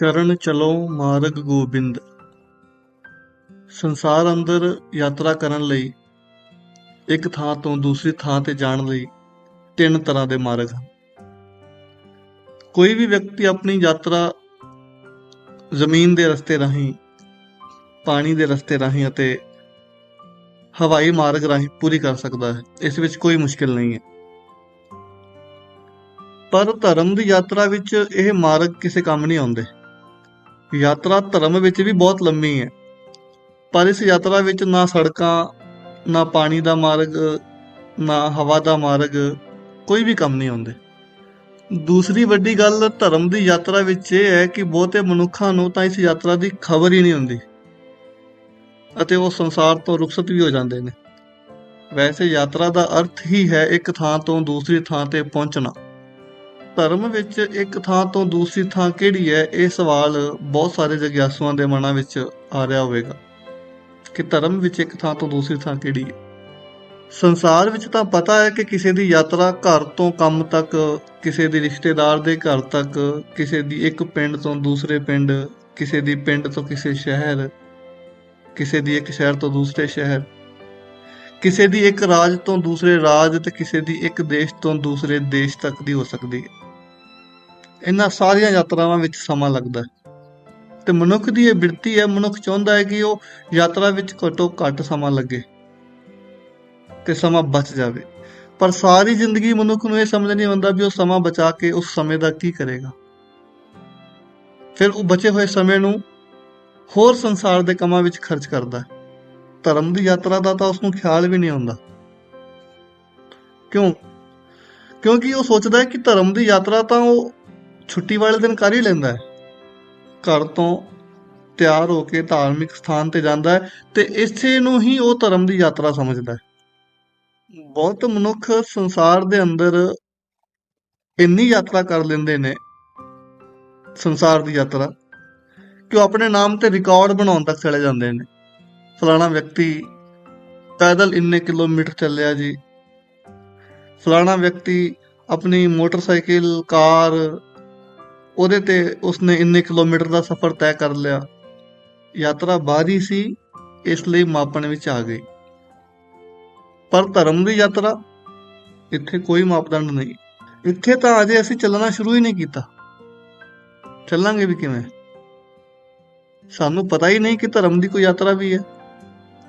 ਚਰਨ ਚਲੋ ਮਾਰਗ ਗੋਬਿੰਦ। ਸੰਸਾਰ ਅੰਦਰ ਯਾਤਰਾ ਕਰਨ ਲਈ, ਇੱਕ ਥਾਂ ਤੋਂ ਦੂਸਰੀ ਥਾਂ ਤੇ ਜਾਣ ਲਈ ਤਿੰਨ ਤਰ੍ਹਾਂ ਦੇ ਮਾਰਗ ਹਨ। ਕੋਈ ਵੀ ਵਿਅਕਤੀ ਆਪਣੀ ਯਾਤਰਾ ਜ਼ਮੀਨ ਦੇ ਰਸਤੇ ਰਾਹੀਂ, ਪਾਣੀ ਦੇ ਰਸਤੇ ਰਾਹੀਂ ਅਤੇ ਹਵਾਈ ਮਾਰਗ ਰਾਹੀਂ ਪੂਰੀ ਕਰ ਸਕਦਾ ਹੈ। ਇਸ ਵਿੱਚ ਕੋਈ ਮੁਸ਼ਕਿਲ ਨਹੀਂ ਹੈ। ਪਰ ਧਰਮ ਦੀ ਯਾਤਰਾ ਵਿੱਚ ਇਹ ਮਾਰਗ ਕਿਸੇ ਕੰਮ ਨਹੀਂ ਆਉਂਦੇ। ਯਾਤਰਾ ਧਰਮ ਵਿੱਚ ਵੀ ਬਹੁਤ ਲੰਮੀ ਹੈ। ਪਰ ਇਸ ਯਾਤਰਾ ਵਿੱਚ ਨਾ ਸੜਕਾਂ, ਨਾ ਪਾਣੀ ਦਾ ਮਾਰਗ, ਨਾ ਹਵਾ ਦਾ ਮਾਰਗ ਕੋਈ ਵੀ ਕੰਮ ਨਹੀਂ ਆਉਂਦੇ। ਦੂਸਰੀ ਵੱਡੀ ਗੱਲ ਧਰਮ ਦੀ ਯਾਤਰਾ ਵਿੱਚ ਇਹ ਹੈ ਕਿ ਬਹੁਤੇ ਮਨੁੱਖਾਂ ਨੂੰ ਤਾਂ ਇਸ ਯਾਤਰਾ ਦੀ ਖਬਰ ਹੀ ਨਹੀਂ ਹੁੰਦੀ। ਅਤੇ ਉਹ ਸੰਸਾਰ ਤੋਂ ਰੁਖਸਤ ਵੀ ਹੋ ਜਾਂਦੇ ਨੇ। ਵੈਸੇ ਯਾਤਰਾ ਦਾ ਅਰਥ ਹੀ ਹੈ ਇੱਕ ਥਾਂ ਤੋਂ ਦੂਸਰੀ ਥਾਂ ਤੇ ਪਹੁੰਚਣਾ। ਧਰਮ ਵਿੱਚ ਇੱਕ ਥਾਂ ਤੋਂ ਦੂਸਰੀ ਥਾਂ ਕਿਹੜੀ ਹੈ? ਇਹ ਸਵਾਲ ਬਹੁਤ ਸਾਰੇ ਜਗਿਆਸੂਆਂ ਦੇ ਮਨਾਂ ਵਿੱਚ ਆ ਰਿਹਾ ਹੋਵੇਗਾ ਕਿ ਧਰਮ ਵਿੱਚ ਇੱਕ ਥਾਂ ਤੋਂ ਦੂਸਰੀ ਥਾਂ ਕਿਹੜੀ ਹੈ। ਸੰਸਾਰ ਵਿੱਚ ਤਾਂ ਪਤਾ ਹੈ ਕਿ ਕਿਸੇ ਦੀ ਯਾਤਰਾ ਘਰ ਤੋਂ ਕੰਮ ਤੱਕ, ਕਿਸੇ ਦੀ ਰਿਸ਼ਤੇਦਾਰ ਦੇ ਘਰ ਤੱਕ, ਕਿਸੇ ਦੀ ਇੱਕ ਪਿੰਡ ਤੋਂ ਦੂਸਰੇ ਪਿੰਡ, ਕਿਸੇ ਦੀ ਪਿੰਡ ਤੋਂ ਕਿਸੇ ਸ਼ਹਿਰ, ਕਿਸੇ ਦੀ ਇੱਕ ਸ਼ਹਿਰ ਤੋਂ ਦੂਸਰੇ ਸ਼ਹਿਰ, ਕਿਸੇ ਦੀ ਇੱਕ ਰਾਜ ਤੋਂ ਦੂਸਰੇ ਰਾਜ ਤੇ ਕਿਸੇ ਦੀ ਇੱਕ ਦੇਸ਼ ਤੋਂ ਦੂਸਰੇ ਦੇਸ਼ ਤੱਕ ਦੀ ਹੋ ਸਕਦੀ ਹੈ। ਇਹਨਾਂ ਸਾਰੀਆਂ ਯਾਤਰਾਵਾਂ ਵਿੱਚ ਸਮਾਂ ਲੱਗਦਾ ਹੈ। ਤੇ ਮਨੁੱਖ ਦੀ ਇਹ ਬਿਰਤੀ ਹੈ, ਮਨੁੱਖ ਚਾਹੁੰਦਾ ਹੈ ਕਿ ਉਹ ਯਾਤਰਾ ਵਿੱਚ ਘੱਟੋ ਘੱਟ ਸਮਾਂ ਲੱਗੇ ਤੇ ਸਮਾਂ ਬਚ ਜਾਵੇ। ਪਰ ਸਾਰੀ ਜ਼ਿੰਦਗੀ ਮਨੁੱਖ ਨੂੰ ਇਹ ਸਮਝ ਨਹੀਂ ਆਉਂਦਾ ਵੀ ਉਹ ਸਮਾਂ ਬਚਾ ਕੇ ਉਸ ਸਮੇਂ ਦਾ ਕੀ ਕਰੇਗਾ। ਫਿਰ ਉਹ ਬਚੇ ਹੋਏ ਸਮੇਂ ਨੂੰ ਹੋਰ ਸੰਸਾਰ ਦੇ ਕੰਮਾਂ ਵਿੱਚ ਖਰਚ ਕਰਦਾ ਧਰਮ ਦੀ ਯਾਤਰਾ ਦਾ ਤਾਂ ਉਸ ਨੂੰ ਖਿਆਲ ਵੀ ਨਹੀਂ ਆਉਂਦਾ। ਕਿਉਂ? ਕਿਉਂਕਿ ਉਹ ਸੋਚਦਾ ਹੈ ਕਿ ਧਰਮ ਦੀ ਯਾਤਰਾ ਤਾਂ ਉਹ ਛੁੱਟੀ ਵਾਲੇ ਦਿਨ ਕਰ ਹੀ ਲੈਂਦਾ ਹੈ। ਘਰ ਤੋਂ ਤਿਆਰ ਹੋ ਕੇ ਧਾਰਮਿਕ ਸਥਾਨ ਤੇ ਜਾਂਦਾ ਹੈ ਤੇ ਇਸੇ ਨੂੰ ਹੀ ਉਹ ਧਰਮ ਦੀ ਯਾਤਰਾ ਸਮਝਦਾ ਹੈ। ਬਹੁਤ ਮਨੁੱਖ ਸੰਸਾਰ ਦੇ ਅੰਦਰ ਇੰਨੀ ਯਾਤਰਾ ਕਰ ਲੈਂਦੇ ਨੇ, ਸੰਸਾਰ ਦੀ ਯਾਤਰਾ, ਕਿ ਉਹ ਆਪਣੇ ਨਾਮ ਤੇ ਰਿਕਾਰਡ ਬਣਾਉਣ ਤੱਕ ਚਲੇ ਜਾਂਦੇ ਨੇ। ਫਲਾਣਾ ਵਿਅਕਤੀ ਪੈਦਲ ਇੰਨੇ ਕਿਲੋਮੀਟਰ ਚੱਲਿਆ ਜੀ। ਫਲਾਣਾ ਵਿਅਕਤੀ ਆਪਣੀ ਮੋਟਰਸਾਈਕਲ, ਕਾਰ ਉਹਦੇ ਤੇ ਉਸਨੇ ਇੰਨੇ ਕਿਲੋਮੀਟਰ ਦਾ ਸਫ਼ਰ ਤੈਅ ਕਰ ਲਿਆ। ਯਾਤਰਾ ਬਾਹਰੀ ਸੀ, ਇਸ ਲਈ ਮਾਪਣ ਵਿੱਚ ਆ ਗਈ ਪਰ ਧਰਮ ਦੀ ਯਾਤਰਾ, ਇੱਥੇ ਕੋਈ ਮਾਪਦੰਡ ਨਹੀਂ। ਇੱਥੇ ਤਾਂ ਅਜੇ ਅਸੀਂ ਚੱਲਣਾ ਸ਼ੁਰੂ ਹੀ ਨਹੀਂ ਕੀਤਾ। ਚੱਲਾਂਗੇ ਵੀ ਕਿਵੇਂ? ਸਾਨੂੰ ਪਤਾ ਹੀ ਨਹੀਂ ਕਿ ਧਰਮ ਦੀ ਕੋਈ ਯਾਤਰਾ ਵੀ ਹੈ।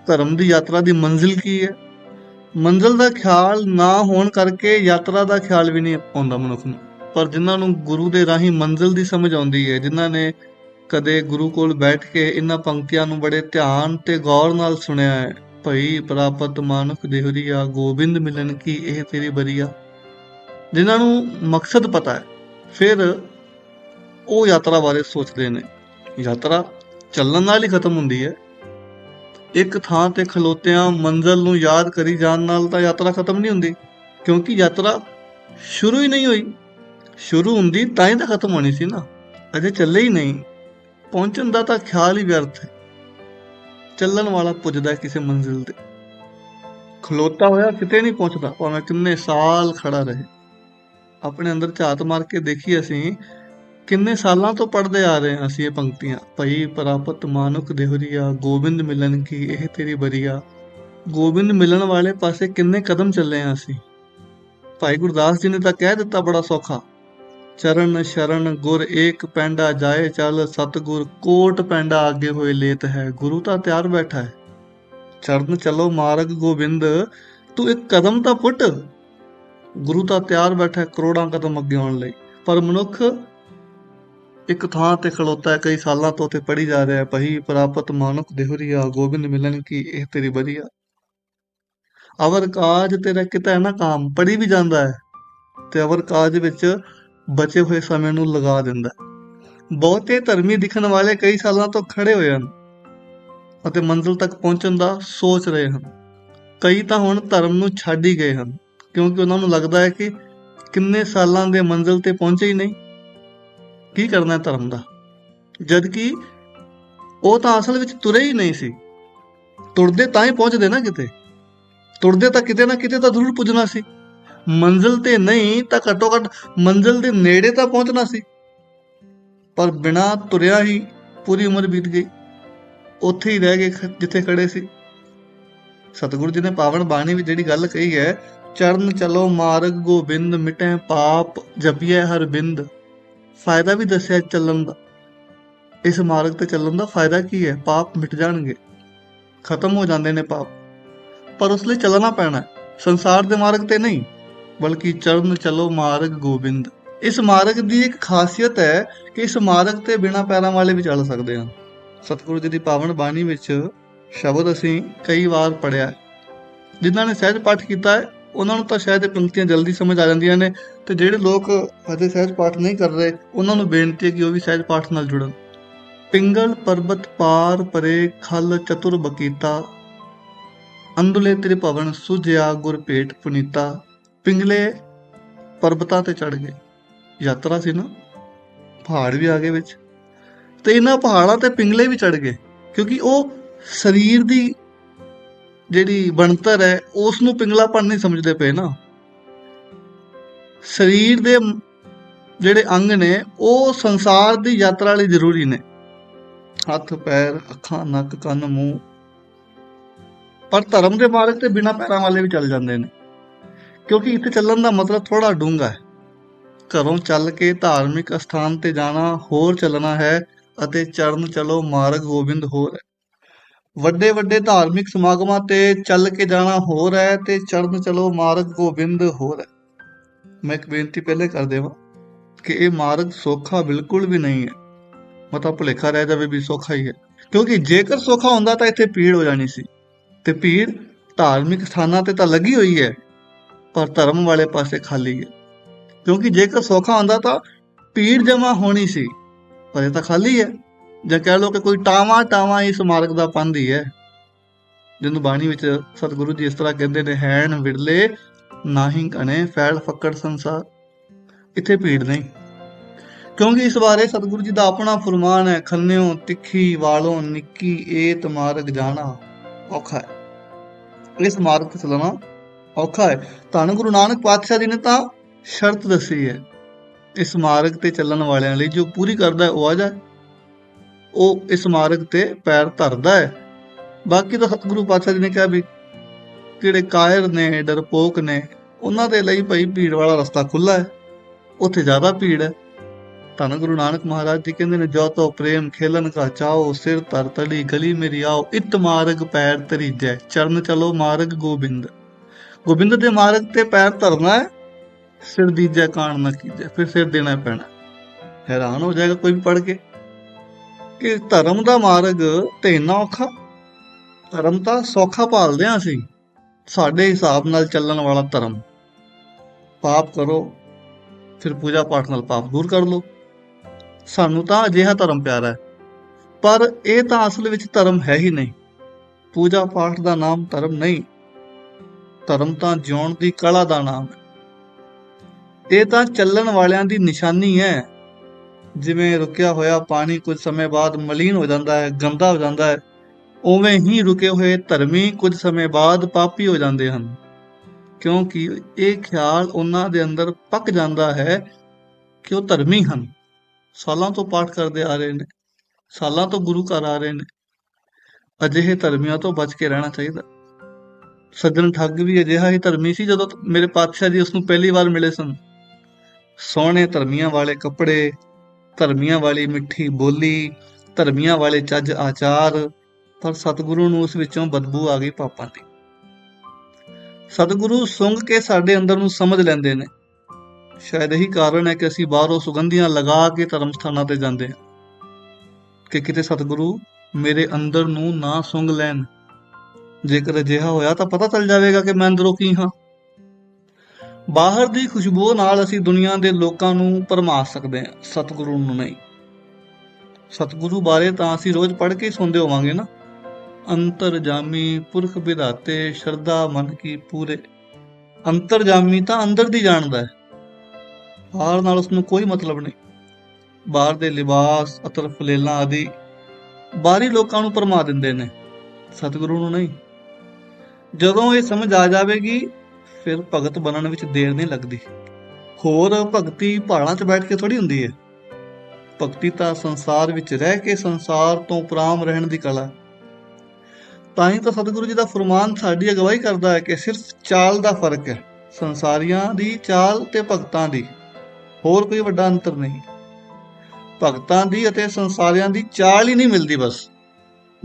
ਧਰਮ ਦੀ ਯਾਤਰਾ ਦੀ ਮੰਜ਼ਿਲ ਕੀ ਹੈ? ਮੰਜ਼ਿਲ ਦਾ ਖਿਆਲ ਨਾ ਹੋਣ ਕਰਕੇ ਯਾਤਰਾ ਦਾ ਖਿਆਲ ਵੀ ਨਹੀਂ ਆਉਂਦਾ ਮਨੁੱਖ ਨੂੰ। ਪਰ ਜਿਨ੍ਹਾਂ ਨੂੰ ਗੁਰੂ ਦੇ ਰਾਹੀਂ ਮੰਜ਼ਿਲ ਦੀ ਸਮਝ ਆਉਂਦੀ ਹੈ ਜਿਨ੍ਹਾਂ ਨੇ ਕਦੇ ਗੁਰੂ ਕੋਲ ਬੈਠ ਕੇ ਇਹਨਾਂ ਪੰਕਤੀਆਂ ਨੂੰ ਬੜੇ ਧਿਆਨ ਤੇ ਗੌਰ ਨਾਲ ਸੁਣਿਆ ਹੈ ਭਈ ਪ੍ਰਾਪਤ ਮਾਨੁਖ ਦੇਹਰੀਆ ਗੋਬਿੰਦ ਮਿਲਨ ਕੀ ਇਹ ਤੇਰੀ ਬਰੀਆ ਜਿਨ੍ਹਾਂ ਨੂੰ ਮਕਸਦ ਪਤਾ ਹੈ ਫਿਰ ਉਹ ਯਾਤਰਾ ਬਾਰੇ ਸੋਚਦੇ ਨੇ। ਯਾਤਰਾ ਚੱਲਣ ਨਾਲ ਹੀ ਖਤਮ ਹੁੰਦੀ ਹੈ ਇੱਕ ਥਾਂ ਤੇ ਖਲੋਤਿਆਂ ਮੰਜ਼ਲ ਨੂੰ ਯਾਦ ਕਰੀ ਜਾਣ ਨਾਲ ਤਾਂ ਯਾਤਰਾ ਖਤਮ ਨਹੀਂ ਹੁੰਦੀ, ਕਿਉਂਕਿ ਯਾਤਰਾ ਸ਼ੁਰੂ ਹੀ ਨਹੀਂ ਹੋਈ। ਸ਼ੁਰੂ ਹੁੰਦੀ ਤਾਂ ਹੀ ਤਾਂ ਖਤਮ ਹੋਣੀ ਸੀ ਨਾ। ਅਜੇ ਚੱਲੇ ਹੀ ਨਹੀਂ। ਪਹੁੰਚਣ ਦਾ ਤਾਂ ਖਿਆਲ ਹੀ ਵਿਅਰਥ ਹੈ। ਚੱਲਣ ਵਾਲਾ ਪੁੱਜਦਾ ਕਿਸੇ ਮੰਜ਼ਿਲ ਤੇ। ਖਲੋਤਾ ਹੋਇਆ ਕਿਤੇ ਨਹੀਂ ਪਹੁੰਚਦਾ, ਭਾਵੇਂ ਕਿੰਨੇ ਸਾਲ ਖੜਾ ਰਹੇ। ਆਪਣੇ ਅੰਦਰ ਝਾਤ ਮਾਰ ਕੇ ਦੇਖੀ ਅਸੀਂ, ਕਿੰਨੇ ਸਾਲਾਂ ਤੋਂ ਪੜ੍ਹਦੇ ਆ ਰਹੇ ਹਾਂ ਅਸੀਂ ਇਹ ਪੰਕਤੀਆਂ। ਭਈ ਪ੍ਰਾਪਤ ਮਾਨੁਖ ਦੇਹਰੀਆ, ਗੋਬਿੰਦ ਮਿਲਨ ਕੀ ਇਹ ਤੇਰੀ ਬਰੀਆ ਗੋਬਿੰਦ ਮਿਲਣ ਵਾਲੇ ਪਾਸੇ ਕਿੰਨੇ ਕਦਮ ਚੱਲੇ ਆ ਅਸੀਂ। ਭਾਈ ਗੁਰਦਾਸ ਜੀ ਨੇ ਤਾਂ ਕਹਿ ਦਿੱਤਾ ਬੜਾ ਸੌਖਾ ਚਰਨ ਸ਼ਰਨ ਗੁਰ ਏਕ ਪੈਂਡਾ ਜਾਏ ਚੱਲ, ਸਤਗੁਰ ਕੋਟ ਪੈਂਡਾ ਅੱਗੇ ਹੋਏ ਲੇਤ ਹੈ। ਗੁਰੂ ਤਾਂ ਤਿਆਰ ਬੈਠਾ ਹੈ। ਚਰਨ ਚਲੋ ਮਾਰਗ ਗੋਬਿੰਦ, ਤੂੰ ਇੱਕ ਕਦਮ ਤਾਂ ਪੁੱਟ। ਗੁਰੂ ਤਾਂ ਤਿਆਰ ਬੈਠਾ ਕਰੋੜਾਂ ਕਦਮ ਅੱਗੇ ਆਉਣ ਲਈ। ਪਰ ਮਨੁੱਖ ਇੱਕ ਥਾਂ ਤੇ ਖਲੋਤਾ ਹੈ, ਕਈ ਸਾਲਾਂ ਤੋਂ ਤੇ ਪੜੀ ਜਾ ਰਿਹਾ ਹੈ, ਭਈ ਪ੍ਰਾਪਤ ਮਾਨੁਖ ਦੇਹਰੀਆ ਗੋਬਿੰਦ ਮਿਲਨ ਕੀ ਇਹ ਤੇਰੀ ਬਰੀਆ ਅਵਰ ਕਾਜ ਤੇਰਾ ਕਿਤੇ ਨਾ ਕਾਮ ਪੜੀ ਵੀ ਜਾਂਦਾ ਹੈ। ਤੇ ਅਵਰ ਕਾਜ ਵਿੱਚ ਬਚੇ ਹੋਏ ਸਮੇਂ ਨੂੰ ਲਗਾ ਦਿੰਦਾ ਬਹੁਤੇ ਧਰਮੀ ਦਿਖਣ ਵਾਲੇ ਕਈ ਸਾਲਾਂ ਤੋਂ ਖੜੇ ਹੋਏ ਹਨ ਅਤੇ ਮੰਜ਼ਿਲ ਤੱਕ ਪਹੁੰਚਣ ਦਾ ਸੋਚ ਰਹੇ ਹਨ। ਕਈ ਤਾਂ ਹੁਣ ਧਰਮ ਨੂੰ ਛੱਡ ਹੀ ਗਏ ਹਨ, ਕਿਉਂਕਿ ਉਹਨਾਂ ਨੂੰ ਲੱਗਦਾ ਹੈ ਕਿ ਕਿੰਨੇ ਸਾਲਾਂ ਦੇ ਮੰਜ਼ਿਲ ਤੇ ਪਹੁੰਚੇ ਹੀ ਨਹੀਂ। ਕੀ ਕਰਨਾ ਹੈ ਧਰਮ ਦਾ? ਜਦ ਕਿ ਉਹ ਤਾਂ ਅਸਲ ਵਿੱਚ ਤੁਰੇ ਹੀ ਨਹੀਂ ਸੀ। ਤੁਰਦੇ ਤਾਂ ਹੀ ਪਹੁੰਚਦੇ ਨਾ ਕਿਤੇ। ਤੁਰਦੇ ਤਾਂ ਕਿਤੇ ਨਾ ਕਿਤੇ ਤਾਂ ਜ਼ਰੂਰ ਪੁੱਜਣਾ ਸੀ। ਮੰਜ਼ਿਲ ਤੇ ਨਹੀਂ ਤਾਂ ਘੱਟੋ ਘੱਟ ਮੰਜ਼ਿਲ ਦੇ ਨੇੜੇ ਤਾਂ ਪਹੁੰਚਣਾ ਸੀ। ਪਰ ਬਿਨਾਂ ਤੁਰਿਆ ਹੀ ਪੂਰੀ ਉਮਰ ਬੀਤ ਗਈ। ਉੱਥੇ ਹੀ ਰਹਿ ਗਏ ਜਿੱਥੇ ਖੜੇ ਸੀ। ਸਤਿਗੁਰੂ ਜੀ ਨੇ ਪਾਵਨ ਬਾਣੀ ਵਿੱਚ ਜਿਹੜੀ ਗੱਲ ਕਹੀ ਹੈ, ਚਰਨ ਚਲੋ ਮਾਰਗ ਗੋਬਿੰਦ, ਮਿਟੈ ਪਾਪ ਜਪੀਐ ਹਰ ਬਿੰਦ। ਫਾਇਦਾ ਵੀ ਦੱਸਿਆ ਚੱਲਣ ਦਾ। ਇਸ ਮਾਰਗ ਤੇ ਚੱਲਣ ਦਾ ਫਾਇਦਾ ਕੀ ਹੈ? ਪਾਪ ਮਿਟ ਜਾਣਗੇ। ਖਤਮ ਹੋ ਜਾਂਦੇ ਨੇ ਪਾਪ। ਪਰ ਉਸ ਲਈ ਚੱਲਣਾ ਪੈਣਾ ਸੰਸਾਰ ਦੇ ਮਾਰਗ ਤੇ ਨਹੀਂ। ਬਲਕਿ ਚਰਨ ਚਲੋ ਮਾਰਗ ਗੋਬਿੰਦ। ਇਸ ਮਾਰਗ ਦੀ ਇੱਕ ਖਾਸੀਅਤ ਹੈ ਕਿ ਇਸ ਮਾਰਗ ਤੇ ਬਿਨਾਂ ਪੈਰਾਂ ਵਾਲੇ ਵੀ ਚੱਲ ਸਕਦੇ ਹਾਂ। ਸਤਿਗੁਰੂ ਜੀ ਦੀ ਪਾਵਨ ਬਾਣੀ ਵਿੱਚ ਸ਼ਬਦ ਅਸੀਂ ਕਈ ਵਾਰ ਪੜਿਆ ਹੈ। ਜਿਨ੍ਹਾਂ ਨੇ ਸਹਿਜ ਪਾਠ ਕੀਤਾ ਹੈ, ਉਹਨਾਂ ਨੂੰ ਤਾਂ ਸ਼ਾਇਦ ਇਹ ਪੰਕਤੀਆਂ ਜਲਦੀ ਸਮਝ ਆ ਜਾਂਦੀਆਂ ਨੇ ਤੇ ਜਿਹੜੇ ਲੋਕ ਹਜੇ ਸਹਿਜ ਪਾਠ ਨਹੀਂ ਕਰ ਰਹੇ, ਉਹਨਾਂ ਨੂੰ ਬੇਨਤੀ ਹੈ ਕਿ ਉਹ ਵੀ ਸਹਿਜ ਪਾਠ ਨਾਲ ਜੁੜਨ। ਪਿੰਗਲ ਪਰਬਤ ਪਾਰ ਪਰੇ ਖਲ ਚਤੁਰ ਬਕੀਤਾ, ਅੰਦੁਲੇ ਤੇਰੇ ਭਵਨ ਸੁਜਿਆ ਗੁਰ ਭੇਟ ਪੁਨੀਤਾ। ਪਿੰਗਲੇ ਪਰਬਤਾਂ ਤੇ ਚੜ ਗਏ। ਯਾਤਰਾ ਸੀ ਨਾ, ਪਹਾੜ ਵੀ ਆ ਗਏ ਵਿੱਚ। ਤੇ ਇਹਨਾਂ ਪਹਾੜਾਂ ਤੇ ਪਿੰਗਲੇ ਵੀ ਚੜ ਗਏ, ਕਿਉਂਕਿ ਉਹ ਸਰੀਰ ਦੀ ਜਿਹੜੀ ਬਣਤਰ ਹੈ ਉਸ ਨੂੰ ਪਿੰਗਲਾਪਣ ਨਹੀਂ ਸਮਝਦੇ ਪਏ ਨਾ। ਸਰੀਰ ਦੇ ਜਿਹੜੇ ਅੰਗ ਨੇ, ਉਹ ਸੰਸਾਰ ਦੀ ਯਾਤਰਾ ਲਈ ਜ਼ਰੂਰੀ ਨੇ। ਹੱਥ, ਪੈਰ, ਅੱਖਾਂ, ਨੱਕ, ਕੰਨ, ਮੂੰਹ। ਪਰ ਧਰਮ ਦੇ ਮਾਰਗ ਤੇ ਬਿਨਾਂ ਪੈਰਾਂ ਵਾਲੇ ਵੀ ਚੱਲ ਜਾਂਦੇ ਨੇ। ਕਿਉਂਕਿ ਇੱਥੇ ਚੱਲਣ ਦਾ ਮਤਲਬ ਥੋੜਾ ਡੂੰਘਾ ਹੈ। ਘਰੋਂ ਚੱਲ ਕੇ ਧਾਰਮਿਕ ਅਸਥਾਨ ਤੇ ਜਾਣਾ ਹੋਰ ਚੱਲਣਾ ਹੈ ਅਤੇ ਚਰਨ ਚਲੋ ਮਾਰਗ ਗੋਬਿੰਦ ਹੋਰ ਹੈ। ਵੱਡੇ ਵੱਡੇ ਧਾਰਮਿਕ ਸਮਾਗਮਾਂ ਤੇ ਚੱਲ ਕੇ ਜਾਣਾ ਹੋਰ ਹੈ ਤੇ ਚੜਨ ਚਲੋ ਮਾਰਗ ਗੋਬਿੰਦ ਹੋਰ ਹੈ। ਮੈਂ ਇੱਕ ਬੇਨਤੀ ਪਹਿਲੇ ਕਰ ਦੇਵਾਂ ਕਿ ਇਹ ਮਾਰਗ ਸੌਖਾ ਬਿਲਕੁਲ ਵੀ ਨਹੀਂ ਹੈ। ਮਤਾ ਭੁਲੇਖਾ ਰਹਿ ਜਾਵੇ ਵੀ ਸੌਖਾ ਹੀ ਹੈ। ਕਿਉਂਕਿ ਜੇਕਰ ਸੌਖਾ ਹੁੰਦਾ ਤਾਂ ਇੱਥੇ ਭੀੜ ਹੋ ਜਾਣੀ ਸੀ। ਤੇ ਭੀੜ ਧਾਰਮਿਕ ਸਥਾਨਾਂ ਤੇ ਤਾਂ ਲੱਗੀ ਹੋਈ ਹੈ। ਪਰ ਧਰਮ ਵਾਲੇ ਪਾਸੇ ਖਾਲੀ ਹੈ। ਕਿਉਂਕਿ ਜੇਕਰ ਸੌਖਾ ਹੁੰਦਾ ਤਾਂ ਭੀੜ ਜਮਾ ਹੋਣੀ ਸੀ, ਪਰ ਇਹ ਤਾਂ ਖਾਲੀ ਹੈ। ਜਾਂ ਕਹਿ ਲਓ ਕਿ ਕੋਈ ਟਾਵਾ ਟਾਵਾ ਇਸ ਮਾਰਗ ਦਾ ਪੰਧ ਹੀ ਹੈ। ਜਿਹਨੂੰ ਬਾਣੀ ਵਿੱਚ ਸਤਿਗੁਰੂ ਜੀ ਇਸ ਤਰ੍ਹਾਂ ਕਹਿੰਦੇ ਨੇ, ਹੈਣ ਵਿਰਲੇ ਨਾਹੀਂ ਕਣੇ ਫੈਲ ਫੱਕੜ ਸੰਸਾਰ। ਇੱਥੇ ਭੀੜ ਨਹੀਂ। ਕਿਉਂਕਿ ਇਸ ਬਾਰੇ ਸਤਿਗੁਰੂ ਜੀ ਦਾ ਆਪਣਾ ਫਰਮਾਨ ਹੈ, ਖੰਨਿਓ ਤਿੱਖੀ ਵਾਲੋਂ ਨਿੱਕੀ ਏਤ ਮਾਰਗ ਜਾਣਾ ਔਖਾ ਹੈ। ਇਸ ਮਾਰਗ ਤੇ ਚੱਲਣਾ ਔਖਾ ਹੈ। ਧੰਨ ਗੁਰੂ ਨਾਨਕ ਪਾਤਸ਼ਾਹ ਜੀ ਨੇ ਤਾਂ ਸ਼ਰਤ ਦੱਸੀ ਹੈ। ਇਸ ਮਾਰਗ ਤੇ ਚੱਲਣ ਵਾਲਿਆਂ ਲਈ ਜੋ ਪੂਰੀ ਕਰਦਾ ਹੈ, ਉਹ ਆ ਉਹ ਇਸ ਮਾਰਗ ਤੇ ਪੈਰ ਧਰਦਾ ਹੈ। ਬਾਕੀ ਤਾਂ ਸਤਿਗੁਰੂ ਪਾਤਸ਼ਾਹ ਜੀ ਨੇ ਕਿਹਾ ਵੀ ਜਿਹੜੇ ਕਾਇਰ ਨੇ, ਡਰਪੋਕ ਨੇ, ਉਹਨਾਂ ਦੇ ਲਈ ਭਾਈ ਭੀੜ ਵਾਲਾ ਰਸਤਾ ਖੁੱਲਾ ਹੈ। ਉੱਥੇ ਜ਼ਿਆਦਾ ਭੀੜ ਹੈ। ਧੰਨ ਗੁਰੂ ਨਾਨਕ ਮਹਾਰਾਜ ਜੀ ਕਹਿੰਦੇ ਨੇ ਜੋ ਤੋ ਪ੍ਰੇਮ ਖੇਲਨ ਕਾ ਚਾਓ, ਸਿਰ ਧਰ ਤਲੀ, ਗਲੀ ਮੇਰੀ ਆਓ ਇਤ ਮਾਰਗ ਪੈਰ ਤਰੀਜੈ ਚਰਨ ਚਲੋ ਮਾਰਗ ਗੋਬਿੰਦ। ਗੋਬਿੰਦ ਦੇ ਮਾਰਗ ਤੇ ਪੈਰ ਧਰਨਾ ਹੈ, ਸਿਰ ਦੀਜੈ ਕਾਣ ਨਾ ਕੀਜੈ, ਫਿਰ ਸਿਰ ਦੇਣਾ ਪੈਣਾ। ਹੈਰਾਨ ਹੋ ਜਾਏਗਾ ਕੋਈ ਵੀ ਪੜ ਕੇ ਕਿ ਧਰਮ ਦਾ ਮਾਰਗ ਤੇ ਇੰਨਾ ਔਖਾ। ਧਰਮ ਤਾਂ ਸੌਖਾ ਭਾਲਦੇ ਹਾਂ ਅਸੀਂ, ਸਾਡੇ ਹਿਸਾਬ ਨਾਲ ਚੱਲਣ ਵਾਲਾ ਧਰਮ। ਪਾਪ ਕਰੋ, ਫਿਰ ਪੂਜਾ ਪਾਠ ਨਾਲ ਪਾਪ ਦੂਰ ਕਰ ਲਓ। ਸਾਨੂੰ ਤਾਂ ਅਜਿਹਾ ਧਰਮ ਪਿਆਰਾ ਹੈ, ਪਰ ਇਹ ਤਾਂ ਅਸਲ ਵਿੱਚ ਧਰਮ ਹੈ ਹੀ ਨਹੀਂ। ਪੂਜਾ ਪਾਠ ਦਾ ਨਾਮ ਧਰਮ ਨਹੀਂ। ਧਰਮ ਤਾਂ ਜਿਉਣ ਦੀ ਕਲਾ ਦਾ ਨਾਮ ਹੈ। ਇਹ ਤਾਂ ਚੱਲਣ ਵਾਲਿਆਂ ਦੀ ਨਿਸ਼ਾਨੀ ਹੈ। ਜਿਵੇਂ ਰੁਕਿਆ ਹੋਇਆ ਪਾਣੀ ਕੁਝ ਸਮੇਂ ਬਾਅਦ ਮਲੀਨ ਹੋ ਜਾਂਦਾ ਹੈ, ਗੰਦਾ ਹੋ ਜਾਂਦਾ ਹੈ, ਉਵੇਂ ਹੀ ਰੁਕੇ ਹੋਏ ਧਰਮੀ ਕੁਝ ਸਮੇਂ ਬਾਅਦ ਪਾਪੀ ਹੋ ਜਾਂਦੇ ਹਨ। ਕਿਉਂਕਿ ਇਹ ਖਿਆਲ ਉਹਨਾਂ ਦੇ ਅੰਦਰ ਪੱਕ ਜਾਂਦਾ ਹੈ ਕਿ ਉਹ ਧਰਮੀ ਹਨ। ਸਾਲਾਂ ਤੋਂ ਪਾਠ ਕਰਦੇ ਆ ਰਹੇ ਨੇ, ਸਾਲਾਂ ਤੋਂ ਗੁਰੂ ਘਰ ਆ ਰਹੇ ਨੇ। ਅਜਿਹੇ ਧਰਮੀਆਂ ਤੋਂ ਬਚ ਕੇ ਰਹਿਣਾ ਚਾਹੀਦਾ। ਸੱਜਣ ਠੱਗ ਵੀ ਅਜਿਹਾ ਹੀ ਧਰਮੀ ਸੀ ਜਦੋਂ ਮੇਰੇ ਪਾਤਸ਼ਾਹ ਜੀ ਉਸ ਨੂੰ ਪਹਿਲੀ ਵਾਰ ਮਿਲੇ ਸਨ। ਸੋਹਣੇ ਧਰਮੀਆਂ ਵਾਲੇ ਕੱਪੜੇ, ਧਰਮੀਆਂ ਵਾਲੀ ਮਿੱਠੀ ਬੋਲੀ, ਧਰਮੀਆਂ ਵਾਲੇ ਚੱਜ ਆਚਾਰ, ਪਰ ਸਤਿਗੁਰੂ ਨੂੰ ਉਸ ਵਿੱਚੋਂ ਬਦਬੂ ਆ ਗਈ ਪਾਪਾਂ ਦੀ। ਸਤਿਗੁਰੂ ਸੁੰਘ ਕੇ ਸਾਡੇ ਅੰਦਰ ਨੂੰ ਸਮਝ ਲੈਂਦੇ ਨੇ। ਸ਼ਾਇਦ ਇਹੀ ਕਾਰਨ ਹੈ ਕਿ ਅਸੀਂ ਬਾਹਰੋਂ ਸੁਗੰਧੀਆਂ ਲਗਾ ਕੇ ਧਰਮ ਸਥਾਨਾਂ ਤੇ ਜਾਂਦੇ ਹਾਂ। ਕਿ ਕਿਤੇ ਸਤਿਗੁਰੂ ਮੇਰੇ ਅੰਦਰ ਨੂੰ ਨਾ ਸੁੰਘ ਲੈਣ। ਜੇਕਰ ਅਜਿਹਾ ਹੋਇਆ ਤਾਂ ਪਤਾ ਚੱਲ ਜਾਵੇਗਾ ਕਿ ਮੈਂ ਅੰਦਰੋਂ ਕੀ ਹਾਂ। ਬਾਹਰ ਦੀ ਖੁਸ਼ਬੂ ਨਾਲ ਅਸੀਂ ਦੁਨੀਆ ਦੇ ਲੋਕਾਂ ਨੂੰ ਭਰਮਾ ਸਕਦੇ ਹਾਂ, ਸਤਿਗੁਰੂ ਨੂੰ ਨਹੀਂ। ਸਤਿਗੁਰੂ ਬਾਰੇ ਤਾਂ ਅਸੀਂ ਰੋਜ਼ ਪੜ੍ਹ ਕੇ ਸੁਣਦੇ ਹੋਵਾਂਗੇ ਨਾ। ਅੰਤਰਜਾਮੀ ਪੁਰਖ ਵਿਧਾਤੇ, ਸ਼ਰਧਾ ਮਨ ਕੀ ਪੂਰੇ। ਅੰਤਰਜਾਮੀ ਤਾਂ ਅੰਦਰ ਦੀ ਜਾਣਦਾ ਹੈ। ਬਾਹਰ ਨਾਲ ਉਸ ਨੂੰ ਕੋਈ ਮਤਲਬ ਨਹੀਂ। ਬਾਹਰ ਦੇ ਲਿਬਾਸ ਅਤਰ ਫਲੇਲਾਂ ਆਦਿ ਬਾਹਰੀ ਲੋਕਾਂ ਨੂੰ ਪਰਮਾ ਦਿੰਦੇ ਨੇ। ਸਤਿਗੁਰੂ ਨੂੰ ਨਹੀਂ। ਜਦੋਂ ਇਹ ਸਮਝ ਆ ਜਾਵੇਗੀ, ਫਿਰ ਭਗਤ ਬਣਨ ਵਿੱਚ ਦੇਰ ਨਹੀਂ ਲੱਗਦੀ। ਹੋਰ ਭਗਤੀ ਪਹਾੜਾਂ 'ਚ ਬੈਠ ਕੇ ਥੋੜੀ ਹੁੰਦੀ ਹੈ। ਭਗਤੀ ਤਾਂ ਸੰਸਾਰ ਵਿੱਚ ਰਹਿ ਕੇ ਸੰਸਾਰ ਤੋਂ ਪ੍ਰਾਮ ਰਹਿਣ ਦੀ ਕਲਾ। ਤਾਂ ਹੀ ਤਾਂ ਸਤਿਗੁਰੂ ਜੀ ਦਾ ਫਰਮਾਨ ਸਾਡੀ ਅਗਵਾਈ ਕਰਦਾ ਹੈ ਕਿ ਸਿਰਫ ਚਾਲ ਦਾ ਫ਼ਰਕ ਹੈ, ਸੰਸਾਰੀਆਂ ਦੀ ਚਾਲ ਤੇ ਭਗਤਾਂ ਦੀ। ਹੋਰ ਕੋਈ ਵੱਡਾ ਅੰਤਰ ਨਹੀਂ। ਭਗਤਾਂ ਦੀ ਅਤੇ ਸੰਸਾਰੀਆਂ ਦੀ ਚਾਲ ਹੀ ਨਹੀਂ ਮਿਲਦੀ ਬਸ।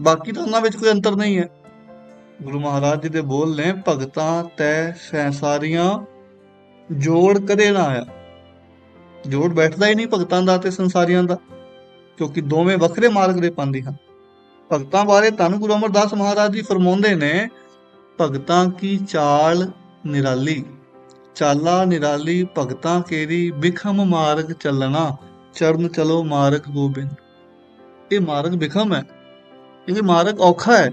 ਬਾਕੀ ਤਾਂ ਉਹਨਾਂ ਵਿੱਚ ਕੋਈ ਅੰਤਰ ਨਹੀਂ ਹੈ। ਗੁਰੂ ਮਹਾਰਾਜ ਜੀ ਦੇ ਬੋਲ ਨੇ, ਭਗਤਾਂ ਤੈ ਸੰਸਾਰੀਆਂ, ਜੋੜ ਕਦੇ ਨਾ ਆਇਆ। ਜੋੜ ਬੈਠਦਾ ਹੀ ਨਹੀਂ ਭਗਤਾਂ ਦਾ ਤੇ ਸੰਸਾਰੀਆਂ ਦਾ, ਕਿਉਂਕਿ ਦੋਵੇਂ ਵੱਖਰੇ ਮਾਰਗ ਦੇ ਪਾਉਂਦੇ ਹਨ। ਭਗਤਾਂ ਬਾਰੇ ਧੰਨ ਗੁਰੂ ਅਮਰਦਾਸ ਮਹਾਰਾਜ ਜੀ ਫਰਮਾਉਂਦੇ ਨੇ, ਭਗਤਾਂ ਕੀ ਚਾਲ ਨਿਰਾਲੀ? ਚਾਲਾ ਨਿਰਾਲੀ, ਭਗਤਾਂ ਕੇਰੀ ਬਿਖਮ ਮਾਰਗ ਚੱਲਣਾ, ਚਰਨ ਚਲੋ ਮਾਰਗ ਗੋਬਿੰਦ। ਇਹ ਮਾਰਗ ਬਿਖਮ ਹੈ। ਇਹ ਮਾਰਗ ਔਖਾ ਹੈ।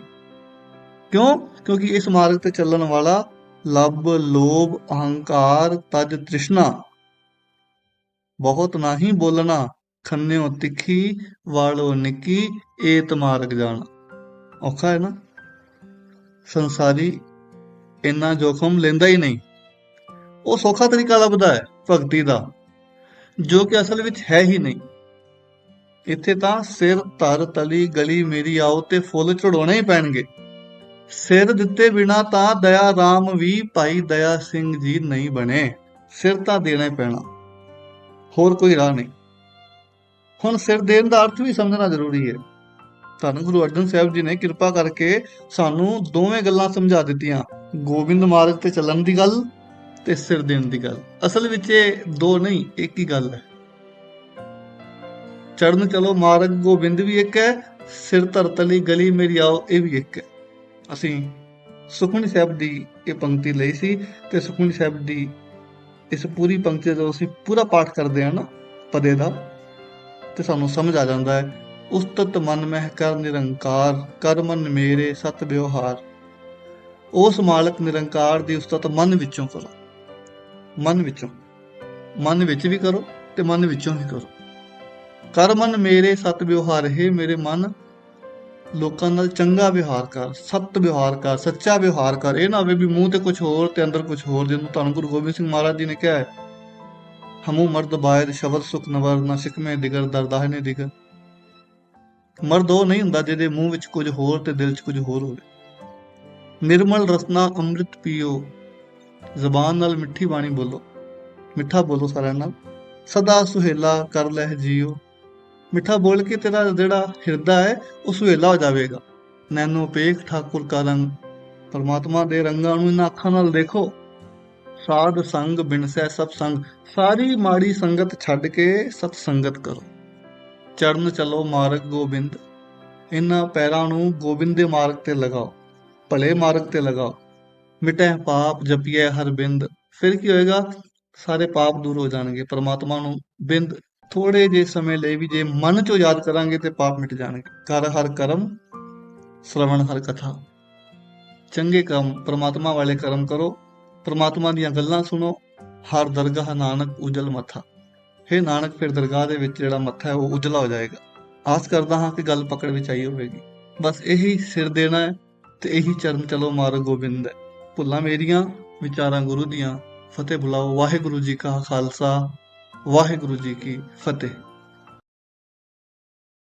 ਕਿਉਂ? ਕਿਉਂਕਿ ਇਸ ਮਾਰਗ ਤੇ ਚੱਲਣ ਵਾਲਾ ਲੱਭ, ਲੋਭ, ਅਹੰਕਾਰ, ਤਜ, ਤ੍ਰਿਸ਼ਨਾ। ਬਹੁਤ ਨਹੀਂ ਬੋਲਣਾ, ਖੰਨਿਓ ਤਿੱਖੀ, ਵਾਲੋ ਨਿੱਕੀ, ਏਤ ਮਾਰਗ ਜਾਣਾ। ਔਖਾ ਹੈ ਨਾ? ਸੰਸਾਰੀ ਇੰਨਾ ਜੋਖਮ ਲੈਂਦਾ ਹੀ ਨਹੀਂ। ਉਹ ਸੌਖਾ ਤਰੀਕਾ ਲੱਭਦਾ ਹੈ ਭਗਤੀ ਦਾ, ਜੋ ਕਿ ਅਸਲ ਵਿੱਚ ਹੈ ਹੀ ਨਹੀਂ। ਇੱਥੇ ਤਾਂ ਸਿਰ, ਧਰ, ਤਲੀ, ਗਲੀ ਮੇਰੀ ਆਓ ਤੇ ਫੁੱਲ ਚੜਾਉਣੇ ਹੀ ਪੈਣਗੇ। ਸਿਰ ਦਿੱਤੇ ਬਿਨਾ ਤਾਂ ਦਇਆ ਰਾਮ ਵੀ ਭਾਈ ਦਇਆ ਸਿੰਘ ਜੀ ਨਹੀਂ ਬਣੇ। ਸਿਰ ਤਾਂ ਦੇਣਾ ਪੈਣਾ। ਹੋਰ ਕੋਈ ਰਾਹ ਨਹੀਂ। ਹੁਣ ਸਿਰ ਦੇਣ ਦਾ ਅਰਥ ਵੀ ਸਮਝਣਾ ਜ਼ਰੂਰੀ ਹੈ। ਧੰਨ ਗੁਰੂ ਅਰਜਨ ਸਾਹਿਬ ਜੀ ਨੇ ਕਿਰਪਾ ਕਰਕੇ ਸਾਨੂੰ ਦੋਵੇਂ ਗੱਲਾਂ ਸਮਝਾ ਦਿੱਤੀਆਂ। ਗੋਬਿੰਦ ਮਾਰਗ ਤੇ ਚੱਲਣ ਦੀ ਗੱਲ ਤੇ ਸਿਰ ਦੇਣ ਦੀ ਗੱਲ। ਅਸਲ ਵਿੱਚ ਇਹ ਦੋ ਨਹੀਂ, ਇੱਕ ਹੀ ਗੱਲ ਹੈ। ਚੜਨ ਚਲੋ ਮਾਰਗ ਗੋਬਿੰਦ ਵੀ ਇੱਕ ਹੈ, ਸਿਰ ਧਰਤਲੀ ਗਲੀ ਮੇਰੀ ਆਓ, ਇਹ ਵੀ ਇੱਕ ਹੈ। ਅਸੀਂ ਸੁਖਮਨੀ ਸਾਹਿਬ ਦੀ ਇਹ ਪੰਕਤੀ ਲਈ ਸੀ ਤੇ ਸੁਖਮਨੀ ਸਾਹਿਬ ਦੀ ਇਸ ਪੂਰੀ ਪੰਕਤੀ ਦਾ ਅਸੀਂ ਪੂਰਾ ਪਾਠ ਕਰਦੇ ਹਾਂ ਨਾ ਪਦੇ ਦਾ, ਤੇ ਸਾਨੂੰ ਸਮਝ ਆ ਜਾਂਦਾ ਹੈ, ਉਸਤਤ ਮਨ ਮਹਿ ਕਰ ਨਿਰੰਕਾਰ, ਕਰ ਮਨ ਮੇਰੇ ਸਤ ਵਿਵਹਾਰ। ਉਸ ਮਾਲਕ ਨਿਰੰਕਾਰ ਦੀ ਉਸਤਤ ਮਨ ਵਿੱਚੋਂ ਕਰੋ। ਮਨ ਵਿੱਚੋਂ। ਮਨ ਵਿੱਚ ਵੀ ਕਰੋ ਤੇ ਮਨ ਵਿੱਚੋਂ ਵੀ ਕਰੋ। ਕਰ ਮਨ ਮੇਰੇ ਸਤ ਵਿਵਹਾਰ, ਹੈ ਮੇਰੇ ਮਨ ਲੋਕਾਂ ਨਾਲ ਚੰਗਾ ਵਿਵਹਾਰ ਕਰ ਸਤ ਵਿਵਹਾਰ ਕਰ, ਸੱਚਾ ਵਿਵਹਾਰ ਕਰ, ਇਹ ਨਾ ਹੋਵੇ ਵੀ ਮੂੰਹ ਤੇ ਕੁਝ ਹੋਰ ਤੇ ਅੰਦਰ ਕੁਝ ਹੋਰ, ਜਿਹਨੂੰ ਤੁਹਾਨੂੰ ਗੁਰੂ ਗੋਬਿੰਦ ਸਿੰਘ ਮਹਾਰਾਜ ਜੀ ਨੇ ਕਿਹਾ ਹੈ। ਹਮੂ ਮਰਦ ਬਾਇਦ ਸ਼ਬਦ ਸੁਖ ਨਵਰ, ਨਾ ਸਿਕਮੇ ਦਿਗਰ ਦਰਦਾਹ ਨੇ ਦਿਗਰ। ਮਰਦ ਉਹ ਨਹੀਂ ਹੁੰਦਾ ਜਿਹਦੇ ਮੂੰਹ ਵਿੱਚ ਕੁਝ ਹੋਰ ਤੇ ਦਿਲ 'ਚ ਕੁਝ ਹੋਰ ਹੋਵੇ। ਨਿਰਮਲ ਰਸਨਾ ਅੰਮ੍ਰਿਤ ਪੀਓ, ਜ਼ਬਾਨ ਨਾਲ ਮਿੱਠੀ ਬਾਣੀ ਬੋਲੋ। ਮਿੱਠਾ ਬੋਲੋ ਸਾਰਿਆਂ ਨਾਲ। ਸਦਾ ਸੁਹੇਲਾ ਕਰ ਲਹਿ ਜੀਓ। ਮਿੱਠਾ ਬੋਲ ਕੇ ਤੇਰਾ ਜਿਹੜਾ ਹਿਰਦਾ ਹੈ ਉਹ ਸੁਹੇਲਾ ਹੋ ਜਾਵੇਗਾ। ਨੈਨੋ ਪੇਖ ਠਾਕੁਰ ਕਾ ਰੰਗ, ਪਰਮਾਤਮਾ ਦੇ ਰੰਗਾਂ ਨੂੰ ਇਹਨਾਂ ਅੱਖਾਂ ਨਾਲ ਦੇਖੋ। ਸਾਧ ਸੰਗ ਬਿਨਸੈ ਸਭ ਸੰਗ, ਸਾਰੀ ਮਾੜੀ ਸੰਗਤ ਛੱਡ ਕੇ ਸਤ ਸੰਗਤ ਕਰੋ। ਚੜਨ ਚਲੋ ਮਾਰਗ ਗੋਬਿੰਦ ਇਹਨਾਂ ਪੈਰਾਂ ਨੂੰ ਗੋਬਿੰਦ ਦੇ ਮਾਰਗ ਤੇ ਲਗਾਓ, ਭਲੇ ਮਾਰਗ ਤੇ ਲਗਾਓ। ਮਿਟੈ ਪਾਪ ਜਪੀਏ ਹਰ ਬਿੰਦ, ਫਿਰ ਕੀ ਹੋਏਗਾ? ਸਾਰੇ ਪਾਪ ਦੂਰ ਹੋ ਜਾਣਗੇ, ਪਰਮਾਤਮਾ ਨੂੰ ਬਿੰਦ ਥੋੜੇ ਜੇ ਸਮੇਂ ਲਈ ਵੀ ਜੇ ਮਨ ਚੋਂ ਯਾਦ ਕਰਾਂਗੇ ਤੇ ਪਾਪ ਮਿਟ ਜਾਣਗੇ। ਕਰ ਹਰ ਕਰਮ, ਸ਼ਰਵਣ ਹਰ ਕਥਾ। ਚੰਗੇ ਕੰਮ, ਪ੍ਰਮਾਤਮਾ ਵਾਲੇ ਕਰਮ ਕਰੋ। ਪ੍ਰਮਾਤਮਾ ਦੀਆਂ ਗੱਲਾਂ ਸੁਣੋ। ਹਰ ਦਰਗਾਹ ਨਾਨਕ ਉਜਲ ਮੱਥਾ। ਹੈ ਨਾਨਕ, ਫਿਰ ਦਰਗਾਹ ਦੇ ਵਿੱਚ ਜਿਹੜਾ ਮੱਥਾ ਹੈ, ਉਹ ਉਜਲਾ ਹੋ ਜਾਏਗਾ। ਆਸ ਕਰਦਾ ਹਾਂ ਕਿ ਗੱਲ ਪਕੜ ਵਿੱਚ ਆਈ ਹੋਵੇਗੀ। ਬਸ ਇਹੀ ਸਿਰ ਦੇਣਾ ਹੈ ਤੇ ਇਹੀ ਚਰਨ ਚਲੋ ਮਾਰਗ ਗੋਬਿੰਦ ਹੈ। ਭੁੱਲਾਂ ਮੇਰੀਆਂ, ਵਿਚਾਰਾਂ ਗੁਰੂ ਦੀਆਂ। ਫਤਿਹ ਬੁਲਾਓ। ਵਾਹਿਗੁਰੂ ਜੀ ਕਾ ਖਾਲਸਾ। ਵਾਹਿਗੁਰੂ ਜੀ ਕੀ ਫਤਿਹ।